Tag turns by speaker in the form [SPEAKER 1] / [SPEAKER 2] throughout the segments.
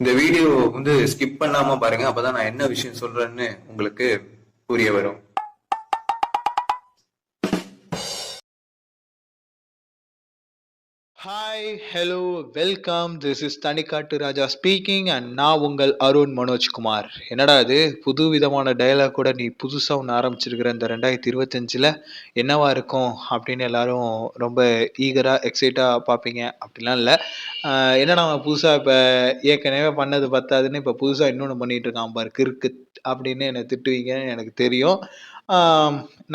[SPEAKER 1] இந்த வீடியோ வந்து ஸ்கிப் பண்ணாம பாருங்க அப்பதான் நான் என்ன விஷயம் சொல்றேன்னு உங்களுக்கு புரிய வரும்.
[SPEAKER 2] Hi hello welcome this is Thanikattu Raja speaking and நான் உங்கள் அருண் மனோஜ்குமார் என்னடா இது? புது விதமான டயலாக் கூட நீ புதுசாக ஒன்று ஆரம்பிச்சிருக்கிற இந்த ரெண்டாயிரத்தி இருபத்தஞ்சில் என்னவா இருக்கும் அப்படின்னு எல்லாரும் ரொம்ப ஈகராக எக்ஸைட்டாக பார்ப்பீங்க. அப்படிலாம் இல்லை. என்னடா அவன் புதுசாக இப்போ ஏற்கனவே பண்ணது பத்தாதுன்னு இப்போ புதுசாக இன்னொன்று பண்ணிட்டு இருக்கான் பாரு கிறுக்கு அப்படின்னு என்னை திட்டுவீங்கன்னு எனக்கு தெரியும்.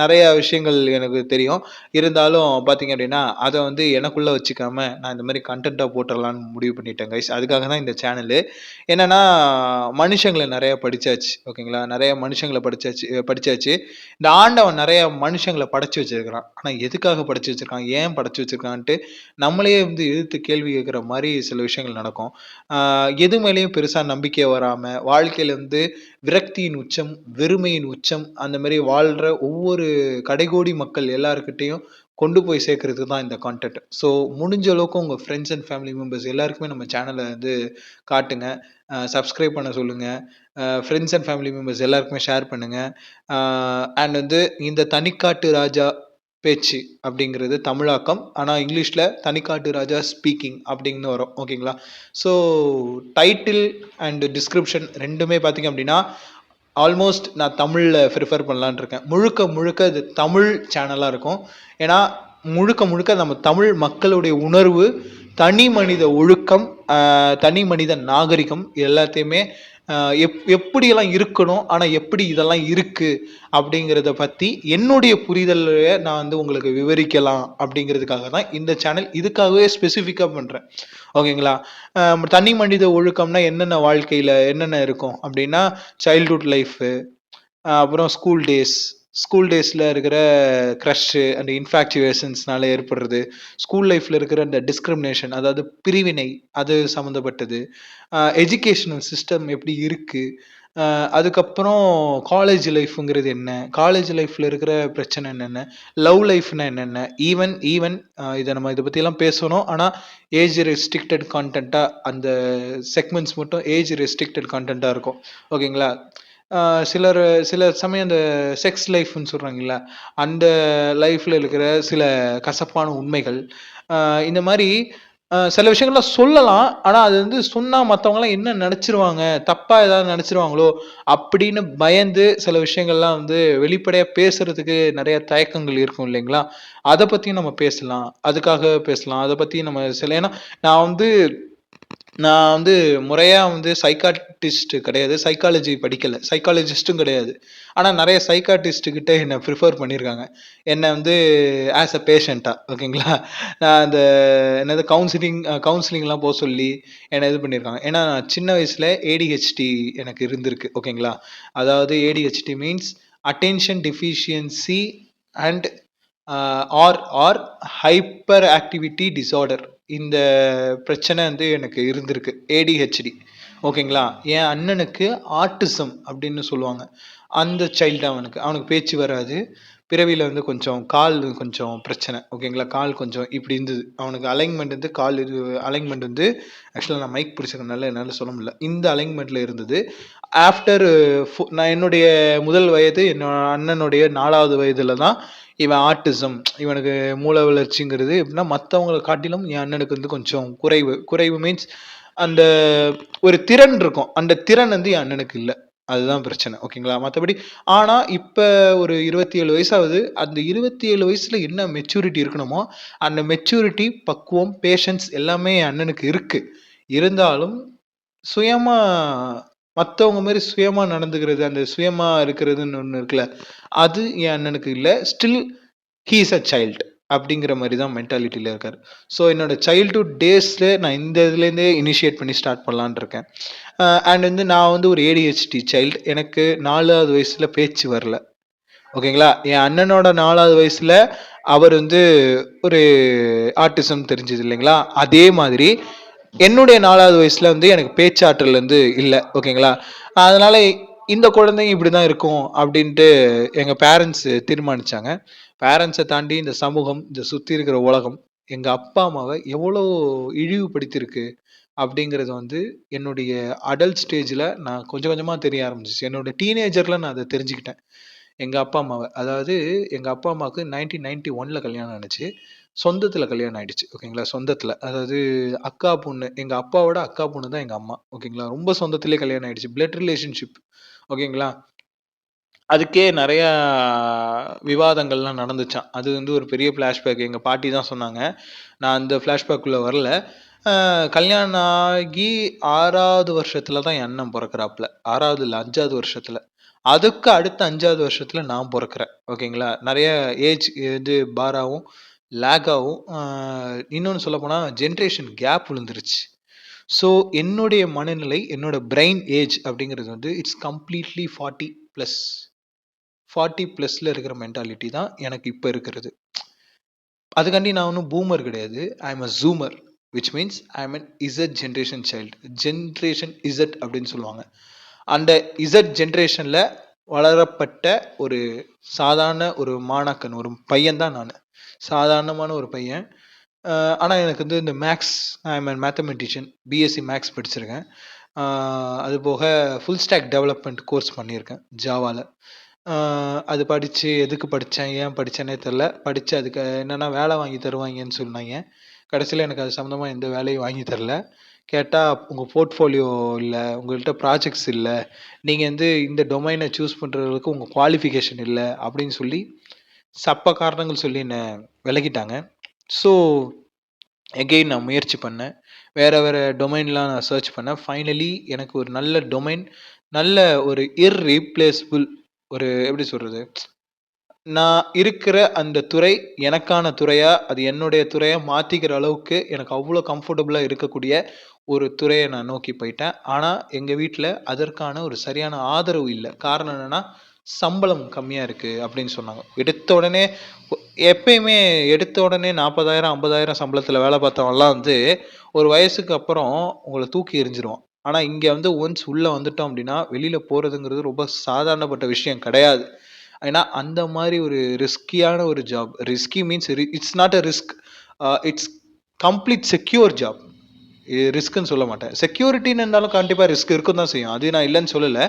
[SPEAKER 2] நிறைய விஷயங்கள் எனக்கு தெரியும். இருந்தாலும் பார்த்தீங்க அப்படின்னா அதை வந்து எனக்குள்ளே வச்சுக்காம நான் இந்த மாதிரி கண்டென்ட்டாக போட்டுடலான்னு முடிவு பண்ணிட்டேன் கைஸ் அதுக்காக தான் இந்த சேனலு என்னென்னா மனுஷங்களை நிறைய படிச்சாச்சு ஓகேங்களா நிறைய மனுஷங்களை படிச்சாச்சு படித்தாச்சு படிச்சாச்சு. இந்த ஆண்டவன் நிறைய மனுஷங்களை படைச்சி வச்சிருக்கிறான். ஆனால் எதுக்காக படைச்சி வச்சிருக்கான்? ஏன் படைச்சி வச்சிருக்கான்ட்டு நம்மளே வந்து எதிர்த்து கேள்வி கேட்குற மாதிரி சில விஷயங்கள் நடக்கும். எது மேலேயும் பெருசாக நம்பிக்கை வராமல் வாழ்க்கையிலேருந்து விரக்தியின் உச்சம் வெறுமையின் உச்சம் அந்த மாதிரி வாழ்கிற ஒவ்வொரு கடைகோடி மக்கள் எல்லாருக்கிட்டேயும் கொண்டு போய் சேர்க்கறதுக்கு தான் இந்த கான்டென்ட் ஸோ முடிஞ்ச அளவுக்கு உங்கள் ஃப்ரெண்ட்ஸ் அண்ட் ஃபேமிலி மெம்பர்ஸ் எல்லாருக்குமே நம்ம சேனலை வந்து காட்டுங்க. சப்ஸ்கிரைப் பண்ண சொல்லுங்கள் ஃப்ரெண்ட்ஸ் அண்ட் ஃபேமிலி மெம்பர்ஸ் எல்லாருக்குமே ஷேர் பண்ணுங்கள் அண்ட் வந்து இந்த தனிக்காட்டு ராஜா பேச்சு அப்படிங்கிறது தமிழாக்கம். ஆனால் இங்கிலீஷில் தனிக்காட்டு ராஜா ஸ்பீக்கிங் அப்படின்னு வரும். ஓகேங்களா ஸோ டைட்டில் அண்ட் டிஸ்கிரிப்ஷன் ரெண்டுமே பார்த்தீங்க அப்படின்னா ஆல்மோஸ்ட் நான் தமிழில் ப்ரிஃபர் பண்ணலான்னு இருக்கேன். முழுக்க முழுக்க இது தமிழ் சேனலாக இருக்கும். ஏன்னா முழுக்க முழுக்க நம்ம தமிழ் மக்களுடைய உணர்வு தனி மனித ஒழுக்கம் தனி மனித நாகரிகம் எல்லாத்தையுமே எப் எப்படியெல்லாம் இருக்கணும் ஆனால் எப்படி இதெல்லாம் இருக்குது அப்படிங்கிறத பற்றி என்னுடைய புரிதலை நான் வந்து உங்களுக்கு விவரிக்கலாம் அப்படிங்கிறதுக்காக தான் இந்த சேனல் இதுக்காகவே ஸ்பெசிஃபிக்காக பண்ணுறேன் ஓகேங்களா தனி மனித ஒழுக்கம்னா என்னென்ன வாழ்க்கையில் என்னென்ன இருக்கும் அப்படின்னா சைல்ட்ஹுட் லைஃபு அப்புறம் ஸ்கூல் டேஸ் ஸ்கூல் டேஸில் இருக்கிற க்ரஷ்ஷு அண்ட் இன்ஃபேக்சுவேஷன்ஸ்னால ஏற்படுறது ஸ்கூல் லைஃப்பில் இருக்கிற அந்த டிஸ்கிரிமினேஷன் அதாவது பிரிவினை அது சம்மந்தப்பட்டது எஜுகேஷனல் சிஸ்டம் எப்படி இருக்குது அதுக்கப்புறம் காலேஜ் லைஃப்ங்கிறது என்ன? காலேஜ் லைஃப்பில் இருக்கிற பிரச்சனை என்னென்ன? லவ் லைஃப்னா என்னென்ன? ஈவன் ஈவன் இதை நம்ம இதை பற்றிலாம் பேசணும். ஆனால் ஏஜ் ரெஸ்ட்ரிக்டட் கான்டென்ட்டாக அந்த செக்மெண்ட்ஸ் மட்டும் ஏஜ் ரெஸ்ட்ரிக்டட் கான்டென்ட்டாக இருக்கும். ஓகேங்களா? சிலர் சில சமயம் அந்த செக்ஸ் லைஃப்னு சொல்கிறாங்கல்ல அந்த லைஃப்பில் இருக்கிற சில கசப்பான உண்மைகள் இந்த மாதிரி சில விஷயங்கள்லாம் சொல்லலாம். ஆனால் அது வந்து சொன்னால் மற்றவங்களாம் என்ன நினச்சிருவாங்க? தப்பாக ஏதாவது நினச்சிருவாங்களோ? அப்படின்னு பயந்து சில விஷயங்கள்லாம் வந்து வெளிப்படையாக பேசுறதுக்கு நிறைய தயக்கங்கள் இருக்கும் இல்லைங்களா? அதை பற்றியும் நம்ம பேசலாம். அதுக்காக பேசலாம். அதை பற்றி நம்ம சில ஏன்னா நான் வந்து நான் வந்து முறையாக வந்து சைக்காட்டிஸ்ட் கிடையாது சைக்காலஜி படிக்கலை. சைக்காலஜிஸ்ட்டும் கிடையாது. ஆனால் நிறைய சைக்காட்டிஸ்ட்டுக்கிட்ட என்னை ப்ரிஃபர் பண்ணியிருக்காங்க என்னை வந்து ஆஸ் அ பேஷண்ட்டாக ஓகேங்களா? நான் அந்த என்னது கவுன்சிலிங் கவுன்சிலிங்லாம் போக சொல்லி என்னை இது பண்ணியிருக்காங்க ஏன்னா நான் சின்ன வயசில் ஏடிஹெச்டி எனக்கு இருந்திருக்கு ஓகேங்களா? அதாவது ADHD means attention deficiency and or or hyperactivity disorder இந்த பிரச்சனை வந்து எனக்கு இருந்திருக்கு. ஏடிஹெச்டி ஓகேங்களா? என் அண்ணனுக்கு ஆர்டிசம் அப்படின்னு சொல்லுவாங்க. அந்த சைல்டு அவனுக்கு. அவனுக்கு பேச்சு வராது. பிறவியில் வந்து கொஞ்சம் கால் கொஞ்சம் பிரச்சனை. ஓகேங்களா? கால் கொஞ்சம் இப்படி இருந்தது. அவனுக்கு அலைன்மெண்ட் வந்து கால் இது அலைன்மெண்ட் வந்து ஆக்சுவலாக நான் மைக் பிடிச்சிருக்கனால என்னால் சொல்ல முடியல. இந்த அலைன்மெண்ட்டில் இருந்தது. ஆஃப்டர் நான் என்னுடைய முதல் வயது என்னோட அண்ணனுடைய நாலாவது வயதில் தான் இவன் ஆர்டிசம் இவனுக்கு மூல வளர்ச்சிங்கிறது எப்படின்னா மற்றவங்களை காட்டிலும் என் அண்ணனுக்கு வந்து கொஞ்சம் குறைவு. குறைவு மீன்ஸ் அந்த ஒரு திறன் இருக்கும். அந்த திறன் வந்து என் அண்ணனுக்கு இல்லை. அதுதான் பிரச்சனை. ஓகேங்களா? மற்றபடி ஆனால் இப்போ ஒரு இருபத்தி ஏழு வயசாகுது. அந்த இருபத்தி ஏழு வயசில் என்ன மெச்சூரிட்டி இருக்கணுமோ அந்த மெச்சூரிட்டி பக்குவம் பேஷன்ஸ் எல்லாமே என் அண்ணனுக்கு இருக்குது இருந்தாலும் சுயமாக மற்றவங்க மாதிரி சுயமாக நடந்துக்கிறது அந்த சுயமாக இருக்கிறதுன்னு ஒன்று இருக்குல்ல அது என் அண்ணனுக்கு இல்லை. ஸ்டில் ஹீஸ் அ சைல்டு அப்படிங்கிற மாதிரி தான் மென்டாலிட்டியில் இருக்கார். ஸோ என்னோட சைல்டுஹுட் டேஸில் நான் இந்த இதுலேருந்தே இனிஷியேட் பண்ணி ஸ்டார்ட் பண்ணலான்னு இருக்கேன். அண்ட் வந்து நான் வந்து ஒரு ஏடிஹெச்டி சைல்டு எனக்கு நாலாவது வயசில் பேச்சு வரல. ஓகேங்களா என் அண்ணனோட நாலாவது வயசில் அவர் வந்து ஒரு ஆர்டிசம் தெரிஞ்சது இல்லைங்களா? அதே மாதிரி என்னுடைய நாலாவது வயசுல வந்து எனக்கு பேச்சாற்றல் வந்து இல்லை ஓகேங்களா? அதனால இந்த குழந்தைங்க இப்படி தான் இருக்கும் அப்படின்ட்டு எங்கள் பேரண்ட்ஸ் தீர்மானிச்சாங்க. பேரண்ட்ஸை தாண்டி இந்த சமூகம் இந்த சுற்றி இருக்கிற உலகம் எங்கள் அப்பா அம்மாவை எவ்வளோ இழிவுபடுத்தியிருக்கு அப்படிங்கிறது வந்து என்னுடைய அடல்ட் ஸ்டேஜில் நான் கொஞ்சம் கொஞ்சமாக தெரிய ஆரம்பிச்சிச்சு. என்னோட டீனேஜரில் நான் அதை தெரிஞ்சுக்கிட்டேன். எங்கள் அப்பா அம்மாவை. அதாவது எங்கள் அப்பா அம்மாவுக்கு நைன்டீன் நைன்டி ஒனில் கல்யாணம் ஆனிச்சு. சொந்தத்தில் கல்யாணம் ஆயிடுச்சு ஓகேங்களா? சொந்தத்தில். அதாவது அக்கா பொண்ணு எங்கள் அப்பாவோட அக்கா பொண்ணு தான் எங்கள் அம்மா ஓகேங்களா? ரொம்ப சொந்தத்திலே கல்யாணம் ஆயிடுச்சு. பிளட் ரிலேஷன்ஷிப் ஓகேங்களா? அதுக்கே நிறையா விவாதங்கள்லாம் நடந்துச்சான் அது வந்து ஒரு பெரிய ஃப்ளாஷ்பேக் எங்கள் பாட்டி தான் சொன்னாங்க. நான் அந்த ஃப்ளாஷ்பேக்குள்ளே வரல. கல்யாணம் ஆகி ஆறாவது வருஷத்துல தான் என் அண்ணன் பிறக்கிறாப்புல. ஆறாவது இல்லை அஞ்சாவது வருஷத்துல. அதுக்கு அடுத்த அஞ்சாவது வருஷத்துல நான் பிறக்கிறேன் ஓகேங்களா? நிறைய ஏஜ் இது பாராவும் லேக்காகவும் இன்னொன்று சொல்லப்போனால் ஜென்ரேஷன் கேப் விழுந்துருச்சு. ஸோ என்னுடைய மனநிலை என்னோட பிரெயின் ஏஜ் அப்படிங்கிறது வந்து it's completely forty plus forty ப்ளஸில் இருக்கிற மென்டாலிட்டி தான் எனக்கு இப்போ இருக்கிறது. அதுக்காண்டி நான் ஒன்றும் பூமர் கிடையாது. I am a zoomer which means I am an Z generation child generation Z அப்படின்னு சொல்லுவாங்க. அந்த இசட் ஜென்ரேஷனில் வளரப்பட்ட ஒரு சாதாரண ஒரு மாணாக்கன் ஒரு பையன் தான் நான். சாதாரணமான ஒரு பையன். ஆனால் எனக்கு வந்து இந்த maths I am mathematician BSc maths படிச்சிருக்கேன். அது போக ஃபுல் ஸ்டாக் டெவலப்மெண்ட் கோர்ஸ் பண்ணியிருக்கேன் ஜாவாவில் அது படித்து எதுக்கு படித்தேன் ஏன் படித்தேனே தெரில படித்து அதுக்கு என்னென்னா வேலை வாங்கி தருவாங்கன்னு சொன்னாங்க. கடைசியில் எனக்கு அது சம்மந்தமாக எந்த வேலையும் வாங்கி தரல. கேட்டால் உங்கள் போர்ட்ஃபோலியோ இல்லை உங்கள்கிட்ட ப்ராஜெக்ட்ஸ் இல்லை. நீங்கள் வந்து இந்த டொமைனை சூஸ் பண்ணுறதுக்கு உங்கள் குவாலிஃபிகேஷன் இல்லை அப்படின்னு சொல்லி சப்ப காரணங்கள் சொல்லி என்னை விலகிட்டாங்க. ஸோ எகெயின் நான் முயற்சி பண்ணேன். வேறு வேறு டொமைன்லாம் நான் சர்ச் பண்ணேன். ஃபைனலி எனக்கு ஒரு நல்ல டொமைன் நல்ல ஒரு இர்ரீப்ளேஸபிள் ஒரு எப்படி சொல்கிறது நான் இருக்கிற அந்த துறை எனக்கான துறையாக அது என்னுடைய துறையை மாற்றிக்கிற அளவுக்கு எனக்கு அவ்வளோ கம்ஃபர்டபுளாக இருக்கக்கூடிய ஒரு துறையை நான் நோக்கி போயிட்டேன். ஆனால் எங்கள் வீட்டில் அதற்கான ஒரு சரியான ஆதரவு இல்லை. காரணம் என்னென்னா சம்பளம் கம்மியாக இருக்குது அப்படின்னு சொன்னாங்க. எடுத்த உடனே எப்பயுமே எடுத்த உடனே நாற்பதாயிரம் ஐம்பதாயிரம் சம்பளத்தில் வேலை பார்த்தவங்கலாம் வந்து ஒரு வயசுக்கு அப்புறம் உங்களை தூக்கி எரிஞ்சிருவான் ஆனால் இங்கே வந்து ஒன்ஸ் உள்ளே வந்துட்டோம் அப்படின்னா வெளியில் போகிறதுங்கிறது ரொம்ப சாதாரணப்பட்ட விஷயம் கிடையாது. ஏன்னா அந்த மாதிரி ஒரு ரிஸ்கியான ஒரு job risky means it's not a risk it's complete secure job ரிஸ்க்குன்னு சொல்ல மாட்டேன். செக்யூரிட்டின்னு இருந்தாலும் கண்டிப்பாக ரிஸ்க் இருக்கும் தான் செய்யும். அது நான் இல்லைன்னு சொல்லலை.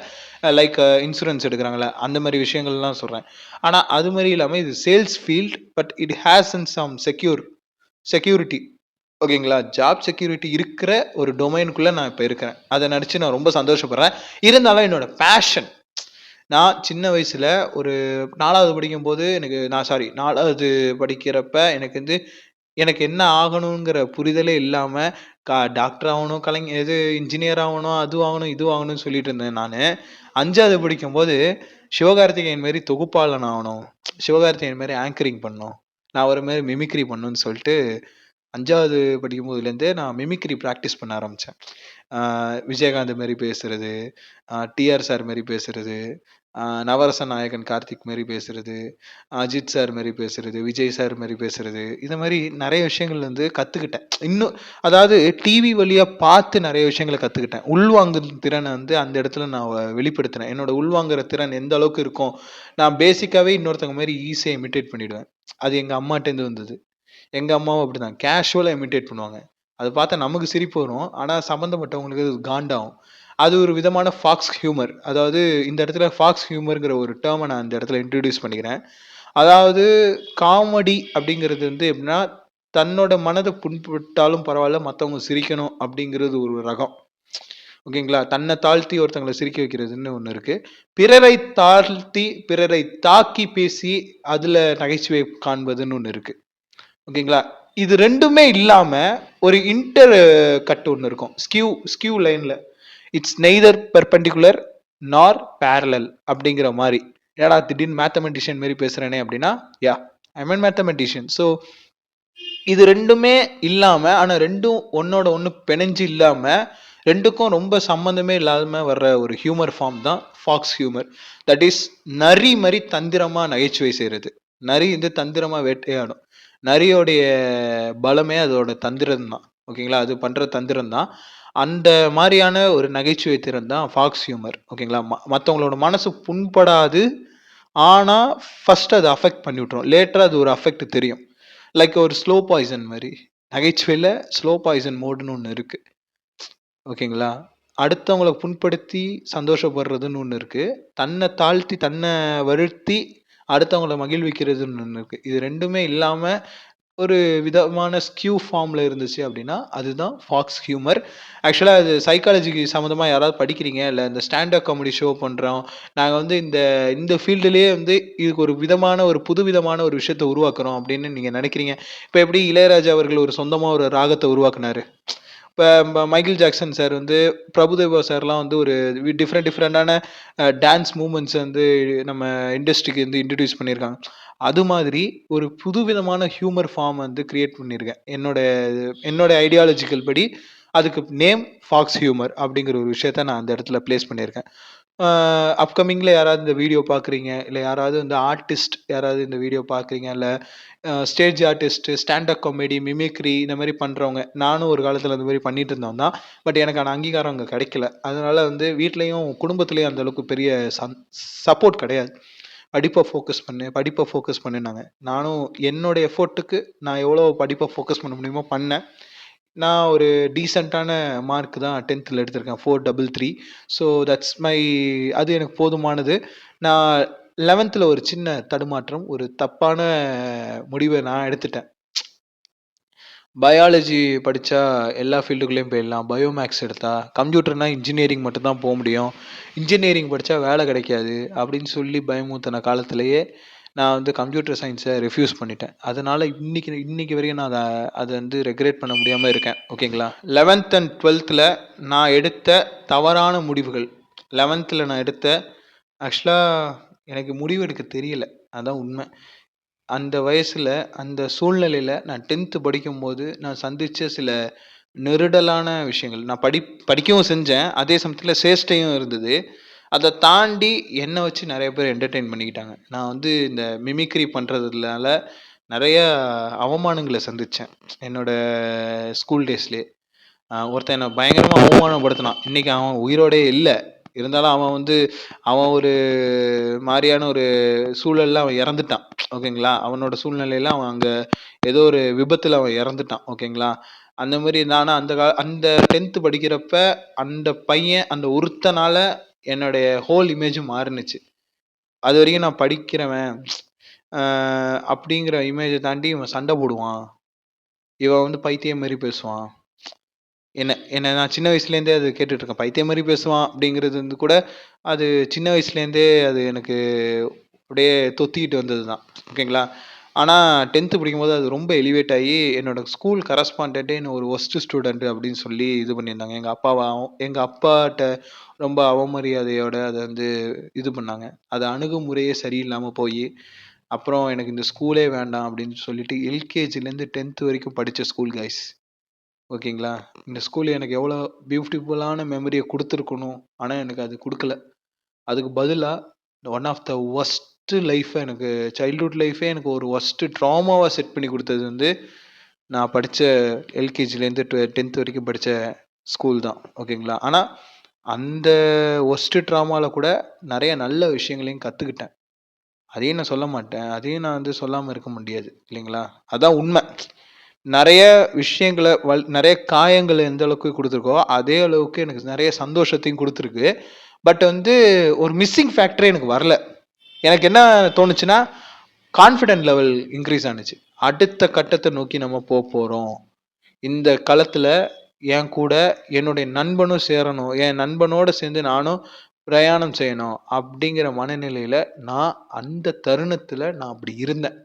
[SPEAKER 2] லைக் இன்சூரன்ஸ் எடுக்கிறாங்களே அந்த மாதிரி விஷயங்கள்லாம் சொல்கிறேன் ஆனால் அது மாதிரி இல்லாமல் இது sales field but it has and some secure security ஓகேங்களா? ஜாப் செக்யூரிட்டி இருக்கிற ஒரு டொமைனுக்குள்ளே நான் இப்போ இருக்கிறேன். அதை நினச்சி நான் ரொம்ப சந்தோஷப்படுறேன். இருந்தாலும் என்னோட பேஷன் நான் சின்ன வயசில் ஒரு நாலாவது படிக்கும்போது எனக்கு நான் சாரி நாலாவது படிக்கிறப்ப எனக்கு வந்து எனக்கு என்ன ஆகணுங்கிற புரிதலே இல்லாமல் கா டாக்டர் ஆகணும் கலைஞர் இது இன்ஜினியர் ஆகணும் அது ஆகணும் இது ஆகணும்னு சொல்லிட்டு இருந்தேன் நான். அஞ்சாவது படிக்கும்போது சிவகார்த்திகேயன் மாரி தொகுப்பாளன் ஆகணும். சிவகார்த்திகேயன் மாரி ஆங்கரிங் பண்ணணும். நான் ஒரு மாரி மிமிக்ரி பண்ணணும்னு சொல்லிட்டு அஞ்சாவது படிக்கும் போதுலேருந்தே நான் மிமிக்ரி ப்ராக்டிஸ் பண்ண ஆரம்பித்தேன் விஜயகாந்த் மாரி பேசுறது டிஆர் சார் மாரி பேசுறது நவரச நாயகன் கார்த்திக் மாரி பேசுறது அஜித் சார் மாரி பேசுறது விஜய் சார் மாரி பேசுறது இந்த மாதிரி நிறைய விஷயங்கள் வந்து கற்றுக்கிட்டேன் இன்னும் அதாவது டிவி வழியாக பார்த்து நிறைய விஷயங்களை கற்றுக்கிட்டேன் உள்வாங்கும் திறனை வந்து அந்த இடத்துல நான் வெளிப்படுத்தினேன். என்னோட உள்வாங்குற திறன் எந்த அளவுக்கு இருக்கும் நான் பேசிக்காகவே இன்னொருத்தவங்க மாதிரி ஈஸியாக இமிட்டேட் பண்ணிடுவேன். அது எங்கள் அம்மாட்டேருந்து வந்தது. எங்கள் அம்மாவும் அப்படி தான் கேஷுவலாக இமிட்டேட் பண்ணுவாங்க. அது பார்த்தா நமக்கு சிரிப்பு வரும். ஆனால் சம்மந்தப்பட்டவங்களுக்கு அது காண்டாகும். அது ஒரு விதமான ஃபாக்ஸ் ஹியூமர் அதாவது இந்த இடத்துல ஃபாக்ஸ் ஹியூமருங்கிற ஒரு டேர்மை நான் இந்த இடத்துல இன்ட்ரடியூஸ் பண்ணிக்கிறேன். அதாவது காமெடி அப்படிங்கிறது வந்து எப்படின்னா தன்னோட மனதை புண்பட்டாலும் பரவாயில்ல மற்றவங்க சிரிக்கணும் அப்படிங்கிறது ஒரு ரகம். ஓகேங்களா? தன்னை தாழ்த்தி ஒருத்தங்களை சிரிக்க வைக்கிறதுன்னு ஒன்று இருக்கு. பிறரை தாழ்த்தி பிறரை தாக்கி பேசி அதில் நகைச்சுவை காண்பதுன்னு ஒன்று இருக்கு. ஓகேங்களா? இது ரெண்டுமே இல்லாமல் ஒரு இன்டர் கட் ஒன்று இருக்கும். ஸ்கியூ ஸ்கியூ லைனில் it's neither perpendicular nor parallel அப்படிங்கிற மாதிரி. ஏடா திடீர்னு மேத்தமெட்டிஷியன் மாதிரி பேசுறேனே அப்படின்னா யா ஐ மீன் மேத்தமெட்டிஷியன் ஸோ இது ரெண்டுமே இல்லாம ஆனா ரெண்டும் ஒன்னோட ஒன்று பிணைஞ்சு இல்லாம ரெண்டுக்கும் ரொம்ப சம்மந்தமே இல்லாம வர்ற ஒரு ஹியூமர் ஃபார்ம் தான் ஃபாக்ஸ் ஹியூமர் தட் இஸ் நரி மாதிரி தந்திரமா நகைச்சுவை செய்யறது நரி வந்து தந்திரமா வேட்டையாடும். நரியோடைய பலமே அதோட தந்திரம் தான் ஓகேங்களா? அது பண்ற தந்திரம் தான் அந்த மாதிரியான ஒரு நகைச்சுவை திறன் தான் ஃபாக்ஸ் ஹியூமர் ஓகேங்களா ம மற்றவங்களோட மனசு புண்படாது. ஆனால் ஃபஸ்ட் அது அஃபெக்ட் பண்ணி விட்ரும் லேட்டராக அது ஒரு அஃபெக்ட் தெரியும். லைக் ஒரு ஸ்லோ பாய்சன் மாதிரி. நகைச்சுவையில் ஸ்லோ பாய்சன் மோடுன்னு ஒன்று இருக்குது ஓகேங்களா? அடுத்தவங்களை புண்படுத்தி சந்தோஷப்படுறதுன்னு ஒன்று இருக்குது தன்னை தாழ்த்தி, தன்னை வருத்தி அடுத்தவங்களை மகிழ்விக்கிறதுன்னு ஒன்று இருக்குது இது ரெண்டுமே இல்லாமல் ஒரு விதமான ஸ்க்யூ ஃபார்மில் இருந்துச்சு அப்படின்னா அதுதான் ஃபாக்ஸ் ஹியூமர். ஆக்சுவலாக அது சைக்காலஜிக்கு சம்மந்தமாக யாராவது படிக்கிறீங்க, இல்லை இந்த ஸ்டாண்டப் காமெடி ஷோ பண்ணுறோம் நாங்கள் வந்து இந்த இந்த ஃபீல்டுலேயே வந்து இதுக்கு ஒரு விதமான ஒரு புதுவிதமான ஒரு விஷயத்த உருவாக்குறோம் அப்படின்னு நீங்கள் நினைக்கிறீங்க இப்போ எப்படி இளையராஜா அவர்கள் ஒரு சொந்தமாக ஒரு ராகத்தை உருவாக்குனாரு. இப்போ ம மைக்கேல் ஜாக்சன் சார் வந்து பிரபுதேவா சார்லாம் வந்து ஒரு டிஃப்ரெண்ட் டிஃப்ரெண்டான டான்ஸ் மூமெண்ட்ஸ் வந்து நம்ம இண்டஸ்ட்ரிக்கு வந்து இன்ட்ரடியூஸ் பண்ணியிருக்காங்க. அது மாதிரி ஒரு புதுவிதமான ஹியூமர் ஃபார்ம் வந்து கிரியேட் பண்ணியிருக்கேன். என்னோட என்னோட ஐடியாலஜிக்கல் படி அதுக்கு நேம் ஃபாக்ஸ் ஹியூமர் அப்படிங்கிற ஒரு விஷயத்த நான் அந்த இடத்துல பிளேஸ் பண்ணியிருக்கேன். அ அப்கமிங்ல யாராவது இந்த வீடியோ பார்க்குறீங்க, இல்ல யாராவது இந்த ஆர்டிஸ்ட் யாராவது இந்த வீடியோ பார்க்குறீங்க, இல்ல a stage artist, stand up comedy, mimicry இந்த மாரி பண்றவங்க. நானும் ஒரு காலத்தில் அந்த மாரி பண்ணிட்டு இருந்தவன் தான். பட் எனக்கான அங்கீகாரம் அங்க கிடைக்கல. அதனால வந்து வீட்லயும், குடும்பத்திலயும் அந்த அளவுக்கு பெரிய சந் சப்போர்ட் கிடையாது. படிப்ப ஃபோக்கஸ் பண்ணு, படிப்ப ஃபோக்கஸ் பண்ணுனாங்க. நானும் என்னோட எஃபோர்ட்டுக்கு நான் எவ்வளோ படிப்ப ஃபோக்கஸ் பண்ண முடியுமோ பண்ணேன். நான் ஒரு டீசெண்டான மார்க் தான் 10த்ல எடுத்திருக்கேன். 433 ஸோ தட்ஸ் மை அது எனக்கு போதுமானது. நான் 11த்ல ஒரு சின்ன தடுமாற்றம். ஒரு தப்பான முடிவை நான் எடுத்துட்டேன். பயாலஜி படித்தா எல்லா ஃபீல்டுக்குள்ளேயும் போயிடலாம். பயோமேக்ஸ் எடுத்தால் எடுத்தா, இன்ஜினியரிங் மட்டும்தான் போக முடியும். இன்ஜினியரிங் படித்தா வேலை கிடைக்காது அப்படின்னு சொல்லி பயமூத்தின காலத்திலேயே, நான் வந்து கம்ப்யூட்டர் சயின்ஸை ரெஃப்யூஸ் பண்ணிட்டேன். அதனால் இன்னைக்கு இன்றைக்கி வரைக்கும் நான் அதை அதை வந்து ரெக்ரெட் பண்ண முடியாமல் இருக்கேன். ஓகேங்களா? 11த் அண்ட் 12த்ல நான் எடுத்த தவறான முடிவுகள். 11த்ல நான் எடுத்த ஆக்சுவலாக எனக்கு முடிவு எடுக்க தெரியல. அதான் உண்மை அந்த வயசில் அந்த சூழ்நிலையில் நான் 10த் படிக்கும்போது நான் சந்தித்த சில நெருடலான விஷயங்கள். நான் படி படிக்கவும் செஞ்சேன். அதே சமயத்தில் சேஷ்டையும் இருந்தது. அதை தாண்டி என்னை வச்சு நிறைய பேர் என்டர்டெயின் பண்ணிக்கிட்டாங்க. நான் வந்து இந்த மிமிக்ரி பண்ணுறதுனால நிறைய அவமானங்களை சந்தித்தேன் என்னோட ஸ்கூல் டேஸ்லேயே ஒருத்தன் என்ன பயங்கரமாக அவமானப்படுத்தினான் இன்னைக்கு அவன் உயிரோடே இல்லை இருந்தாலும் அவன் வந்து அவன் ஒரு மாதிரியான ஒரு சூழலில் அவன் இறந்துட்டான். ஓகேங்களா? அவனோட சூழ்நிலையில அவன் அங்கே ஏதோ ஒரு விபத்தில் அவன் இறந்துட்டான். ஓகேங்களா? அந்த மாதிரி நான் அந்த கா அந்த 10த் படிக்கிறப்ப அந்த பையன் அந்த ஒருத்தனால என்னுடைய ஹோல் இமேஜும் மாறுனுச்சு. அதுவரைக்கும் நான் படிக்கிறவன் அப்படிங்கிற இமேஜை தாண்டி இவன் சண்டை போடுவான். இவன் வந்து பைத்தியம் மாதிரி பேசுவான். என்ன என்ன நான் சின்ன வயசுலேருந்தே அது கேட்டுட்டு இருக்கேன். பைத்தியம் மாதிரி பேசுவான் அப்படிங்கிறது வந்து கூட அது சின்ன வயசுலேருந்தே அது எனக்கு அப்படியே தொத்திக்கிட்டு வந்தது தான். ஓகேங்களா? ஆனால் டென்த்து படிக்கும்போது அது ரொம்ப எலிவேட் ஆகி என்னோட ஸ்கூல் கரஸ்பாண்டன்ட்டே என்ன ஒரு ஒஸ்ட் ஸ்டூடெண்ட் அப்படின்னு சொல்லி இது பண்ணியிருந்தாங்க. எங்கள் அப்பாவை எங்கள் அப்பாட்ட ரொம்ப அவமரியாதையோட அதை வந்து இது பண்ணாங்க. அது அணுகுமுறையே சரியில்லாமல் போய் அப்புறம் எனக்கு இந்த ஸ்கூலே வேண்டாம் அப்படின்னு சொல்லிட்டு எல்கேஜிலேருந்து 10த் வரைக்கும் படித்த ஸ்கூல் கைஸ் ஓகேங்களா? இந்த ஸ்கூல் எனக்கு எவ்வளோ பியூட்டிஃபுல்லான மெமரியை கொடுத்துருக்கணும் ஆனால் எனக்கு அது கொடுக்கல அதுக்கு பதிலாக one of the first life எனக்கு சைல்ட்ஹுட் லைஃபே எனக்கு ஒரு ஒர்ஸ்ட்டு ட்ராமாவாக செட் பண்ணி கொடுத்தது வந்து, நான் படித்த எல்கேஜிலேருந்து டு 10த் வரைக்கும் படித்த ஸ்கூல் தான். ஓகேங்களா? ஆனால் அந்த ஒர்ஸ்ட்டு ட்ராமாவில் கூட நிறைய நல்ல விஷயங்களையும் கற்றுக்கிட்டேன் அதையும் நான் சொல்ல மாட்டேன். அதையும் நான் வந்து சொல்லாமல் இருக்க முடியாது. இல்லைங்களா? அதான் உண்மை நிறைய விஷயங்களை வல் நிறைய காயங்கள் எந்த அளவுக்கு கொடுத்துருக்கோ அதே அளவுக்கு எனக்கு நிறைய சந்தோஷத்தையும் கொடுத்துருக்கு பட் வந்து ஒரு மிஸ்ஸிங் ஃபேக்டரே எனக்கு வரல. எனக்கு என்ன தோணுச்சுன்னா, கான்ஃபிடென்ட் லெவல் இன்க்ரீஸ் ஆணுச்சு அடுத்த கட்டத்தை நோக்கி நம்ம போகிறோம் இந்த களத்தில் என் கூட என்னுடைய நண்பனும் சேரணும். என் நண்பனோடு சேர்ந்து நானும் பிரயாணம் செய்யணும். அப்படிங்கிற மனநிலையில் நான் அந்த தருணத்தில் நான் அப்படி இருந்தேன்.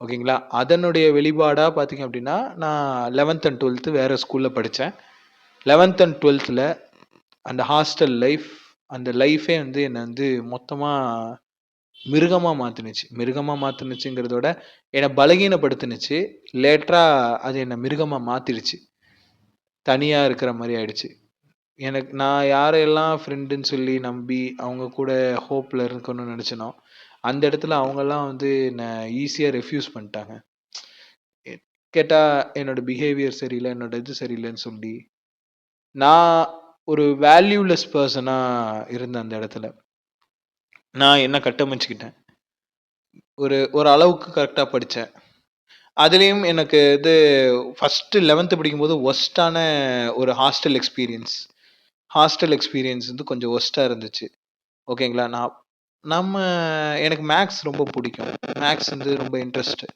[SPEAKER 2] ஓகேங்களா? அதனுடைய வெளிப்பாடாக பார்த்தீங்க அப்படின்னா நான் 11த் அண்ட் டுவெல்த்து வேறு ஸ்கூலில் படித்தேன் லெவன்த் அண்ட் 12த்ல அந்த ஹாஸ்டல் லைஃப், அந்த லைஃபே வந்து என்னை வந்து மொத்தமாக மிருகமாக மாற்றினுச்சு மிருகமாக மாற்றினுச்சுங்கிறதோட என்னை பலகீனப்படுத்தினுச்சு பலகீனப்படுத்துனுச்சு. அது என்னை மிருகமாக மாற்றிடுச்சு தனியாக இருக்கிற மாதிரி ஆயிடுச்சு. எனக்கு நான் யாரையெல்லாம் ஃப்ரெண்டுன்னு சொல்லி நம்பி, அவங்க கூட ஹோப்பில் இருக்கணும்னு நினச்சினோ அந்த இடத்துல அவங்கலாம் வந்து என்னை ஈஸியாக ரெஃப்யூஸ் பண்ணிட்டாங்க கேட்டால் என்னோடய என்னோட பிஹேவியர் சரியில்லை என்னோட இது சரியில்லைன்னு சொல்லி, நான் ஒரு வேல்யூலெஸ் பர்சனாக இருந்தேன் அந்த இடத்துல. நான் என்ன கட்டமைச்சுக்கிட்டேன். ஒரு ஒரு அளவுக்கு கரெக்டாக படித்தேன் அதுலேயும் எனக்கு இது ஃபஸ்ட்டு லெவன்த்து படிக்கும்போது ஒஸ்ட்டான ஒரு ஹாஸ்டல் எக்ஸ்பீரியன்ஸ் ஹாஸ்டல் எக்ஸ்பீரியன்ஸ் வந்து கொஞ்சம் ஒஸ்ட்டாக இருந்துச்சு. ஓகேங்களா நான் நம்ம எனக்கு மேக்ஸ் ரொம்ப பிடிக்கும். மேக்ஸ் வந்து ரொம்ப இன்ட்ரெஸ்ட்டு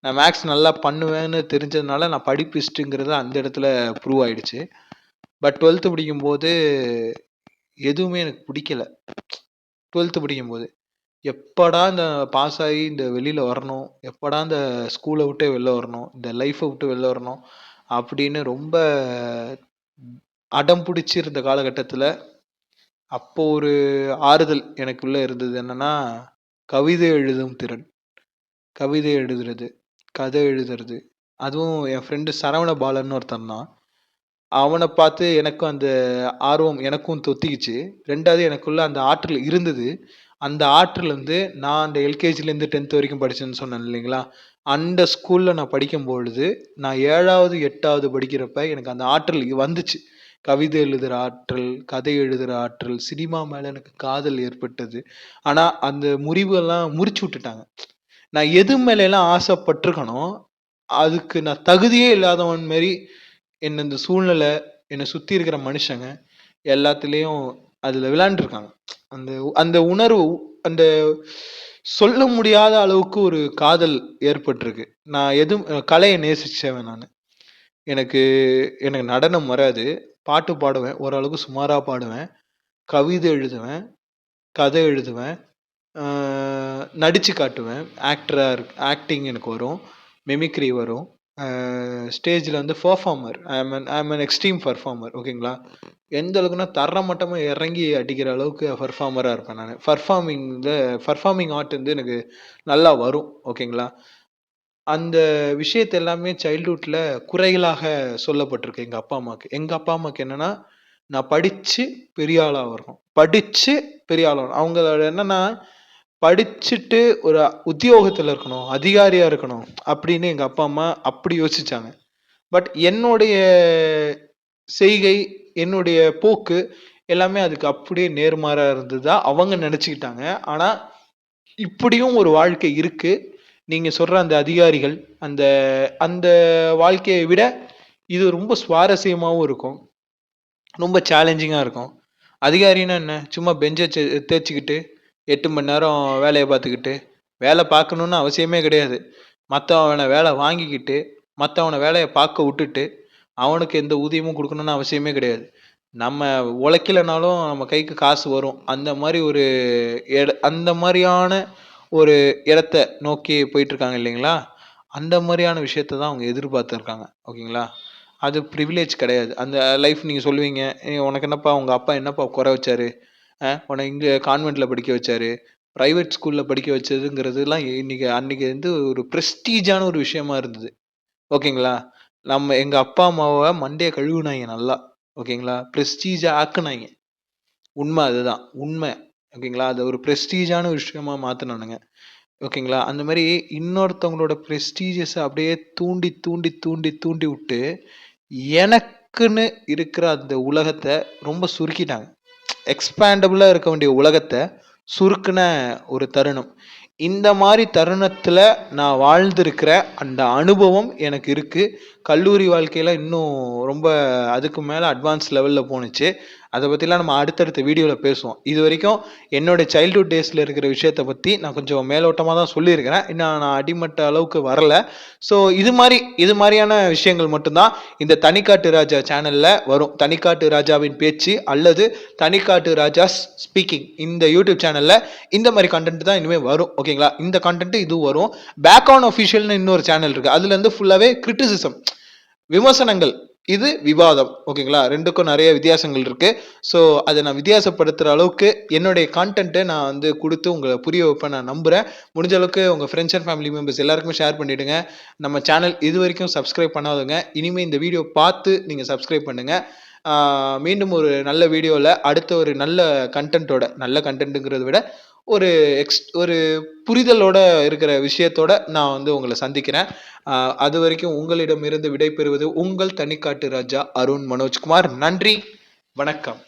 [SPEAKER 2] நான் மேக்ஸ் நல்லா பண்ணுவேன்னு தெரிஞ்சதுனால நான் படிப்பிஸ்ட்டுங்கிறது அந்த இடத்துல ப்ரூவ் ஆயிடுச்சு. பட் டுவெல்த்து படிக்கும்போது எதுவுமே எனக்கு பிடிக்கல. டுவெல்த்து படிக்கும்போது எப்படா இந்த பாஸ் ஆகி இந்த வெளியில் வரணும் எப்படா இந்த ஸ்கூலை விட்டு வெளில வரணும் இந்த லைஃப்பை விட்டு வெளில வரணும் அப்படின்னு ரொம்ப அடம் பிடிச்சிருந்த காலகட்டத்தில் அப்போ ஒரு ஆறுதல் எனக்குள்ளே இருந்தது என்னன்னா கவிதை எழுதும் திறன். கவிதை எழுதுறது கதை எழுதுறது. அதுவும் என் ஃப்ரெண்டு சரவண பாலன்னு ஒருத்தன் தான் அவனை பார்த்து எனக்கும் அந்த ஆர்வம் எனக்கும் தொத்திக்கிச்சு. ரெண்டாவது எனக்குள்ள அந்த ஆற்றல் இருந்தது. அந்த ஆற்றல் வந்து நான் அந்த எல்கேஜிலேருந்து டென்த் வரைக்கும் படித்தேன்னு சொன்னேன் இல்லைங்களா? அந்த ஸ்கூலில் நான் படிக்கும் பொழுது நான் ஏழாவது எட்டாவது படிக்கிறப்ப எனக்கு அந்த ஆற்றல் வந்துச்சு. கவிதை எழுதுகிற ஆற்றல் கதை எழுதுகிற ஆற்றல் சினிமா மேலே எனக்கு காதல் ஏற்பட்டது. ஆனால் அந்த முறிவெல்லாம் முறிச்சு விட்டுட்டாங்க. நான் எது மேலெல்லாம் ஆசைப்பட்டிருக்கணும் அதுக்கு நான் தகுதியே இல்லாதவன் மாரி என்ன இந்த சூழ்நிலை என்னை சுற்றி இருக்கிற மனுஷங்க எல்லாத்துலேயும் அதில் விளையாண்டுருக்காங்க. அந்த அந்த உணர்வு அந்த சொல்ல முடியாத அளவுக்கு ஒரு காதல் ஏற்பட்டிருக்கு. நான் எதுவும் கலையை நேசிச்சவன் நான். எனக்கு எனக்கு நடனம் வராது. பாட்டு பாடுவேன். ஓரளவுக்கு சுமாராக பாடுவேன். கவிதை எழுதுவேன். கதை எழுதுவேன். நடித்து காட்டுவேன். ஆக்டராக இருக்கு ஆக்டிங் எனக்கு வரும். மெமிக்ரி வரும். ஸ்டேஜில் வந்து performer I'm an I'm an extreme performer ஓகேங்களா எந்த அளவுக்குனா தர மட்டமாக இறங்கி அடிக்கிற அளவுக்கு பர்ஃபார்மராக இருப்பேன் நான். பர்ஃபார்மிங்கில் பர்ஃபார்மிங் ஆர்ட் வந்து எனக்கு நல்லா வரும் ஓகேங்களா அந்த விஷயத்த எல்லாமே சைல்ட்ஹுட்டில் குறைகளாக சொல்லப்பட்டிருக்கு எங்கள் அப்பா அம்மாவுக்கு. எங்கள் அப்பா அம்மாவுக்கு என்னென்னா நான் படித்து பெரிய ஆளாக வரணும் படித்து பெரிய ஆளாக அவங்களோட என்னென்னா படிச்சுட்டு ஒரு உத்தியோகத்தில் இருக்கணும் அதிகாரியாக இருக்கணும் அப்படின்னு எங்கள் அப்பா அம்மா அப்படி யோசிச்சாங்க. பட் என்னுடைய செய்கை என்னுடைய போக்கு எல்லாமே அதுக்கு அப்படியே நேர்மாறாக இருந்ததா அவங்க நினச்சிக்கிட்டாங்க. ஆனால் இப்படியும் ஒரு வாழ்க்கை இருக்குது நீங்கள் சொல்கிற அந்த அதிகாரிகள் அந்த அந்த வாழ்க்கையை விட இது ரொம்ப சுவாரஸ்யமாகவும் இருக்கும். ரொம்ப சேலஞ்சிங்காக இருக்கும். அதிகாரின்னா என்ன? சும்மா பெஞ்சை தேய்ச்சிக்கிட்டு எட்டு மணி நேரம் வேலையை பார்த்துக்கிட்டு வேலை பார்க்கணுன்னு அவசியமே கிடையாது. மற்றவனை வேலை வாங்கிக்கிட்டு மற்றவனை வேலையை பார்க்க விட்டுட்டு அவனுக்கு எந்த ஊதியமும் கொடுக்கணுன்னு அவசியமே கிடையாது. நம்ம உழைக்கலைனாலும் நம்ம கைக்கு காசு வரும். அந்த மாதிரி ஒரு இட அந்த மாதிரியான ஒரு இடத்த நோக்கி போயிட்டுருக்காங்க இல்லைங்களா? அந்த மாதிரியான விஷயத்த தான் அவங்க எதிர்பார்த்துருக்காங்க. ஓகேங்களா? அது ப்ரிவிலேஜ் கிடையாது. அந்த லைஃப் நீங்கள் சொல்லுவீங்க உனக்கு என்னப்பா? உங்கள் அப்பா என்னப்பா? குறை வச்சாரு? உன்னை இங்கே கான்வெண்ட்டில் படிக்க வச்சாரு. ப்ரைவேட் ஸ்கூலில் படிக்க வச்சதுங்கிறதுலாம் இன்னைக்கு அன்னைக்கு வந்து ஒரு ப்ரெஸ்டீஜான ஒரு விஷயமா இருந்தது. ஓகேங்களா? நம்ம எங்கள் அப்பா அம்மாவை மண்டையை கழுவுனாங்க நல்லா. ஓகேங்களா? ப்ரெஸ்டீஜாக ஆக்குனாங்க. உண்மை அதுதான். உண்மை. ஓகேங்களா? அதை ஒரு ப்ரெஸ்டீஜான விஷயமா மாற்றினானுங்க ஓகேங்களா? அந்த மாதிரி இன்னொருத்தவங்களோட ப்ரெஸ்டீஜியஸை அப்படியே தூண்டி தூண்டி தூண்டி தூண்டி விட்டு எனக்குன்னு இருக்கிற அந்த உலகத்தை ரொம்ப சுருக்கிட்டாங்க. எக்ஸ்பேண்டபுளாக இருக்க வேண்டிய உலகத்தை சுருக்குன ஒரு தருணம். இந்த மாதிரி தருணத்தில் நான் வாழ்ந்திருக்கிற அந்த அனுபவம் எனக்கு இருக்குது கல்லூரி வாழ்க்கையில் இன்னும் ரொம்ப அதுக்கு மேலே அட்வான்ஸ் லெவலில் போணுச்சு. அதை பற்றிலாம் நம்ம அடுத்தடுத்த வீடியோவில் பேசுவோம். இது வரைக்கும் என்னோட சைல்ட்ஹுட் டேஸில் இருக்கிற விஷயத்தை பற்றி நான் கொஞ்சம் மேலோட்டமாக தான் சொல்லியிருக்கிறேன். இன்னும் நான் அடிமட்ட அளவுக்கு வரல. ஸோ இது மாதிரி இது மாதிரியான விஷயங்கள் மட்டும்தான் இந்த தனிக்காட்டு ராஜா சேனலில் வரும். தனிக்காட்டு ராஜாவின் பேச்சு அல்லது தனிக்காட்டு ராஜா ஸ்பீக்கிங் இந்த யூடியூப் சேனலில் இந்த மாதிரி கண்டென்ட் தான் இனிமேல் வரும். ஓகேங்களா இந்த கண்டென்ட் இது வரும். பேக் ஆன் அஃபிஷியல்னு இன்னொரு சேனல் இருக்குது அதுலேருந்து ஃபுல்லாகவே கிரிட்டிசிசம் விமர்சனங்கள் இது விவாதம். ஓகேங்களா? ரெண்டுக்கும் நிறைய வித்தியாசங்கள் இருக்கு. ஸோ அதை நான் வித்தியாசப்படுத்துகிற அளவுக்கு என்னுடைய கான்டென்ட்டை நான் வந்து கொடுத்து உங்களை புரிய வைப்பேன் நான் நம்புகிறேன் முடிஞ்ச அளவுக்கு உங்கள் ஃப்ரெண்ட்ஸ் அண்ட் ஃபேமிலி மெம்பர்ஸ் எல்லாருக்குமே ஷேர் பண்ணிவிடுங்க நம்ம சேனல் இது வரைக்கும் சப்ஸ்கிரைப் பண்ணாதவங்க இனிமேல் இந்த வீடியோ பார்த்து நீங்கள் சப்ஸ்கிரைப் பண்ணுங்கள் மீண்டும் ஒரு நல்ல வீடியோவில் அடுத்த ஒரு நல்ல கண்டென்ட்டோட நல்ல கண்டென்ட்டுங்கிறத விட ஒரு எக்ஸ் ஒரு புரிதலோட இருக்கிற விஷயத்தோட நான் வந்து உங்களை சந்திக்கிறேன். அது வரைக்கும் உங்களிடமிருந்து விடைபெறுவது உங்கள் தனிக்காட்டு ராஜா அருண் மனோஜ்குமார். நன்றி. வணக்கம்.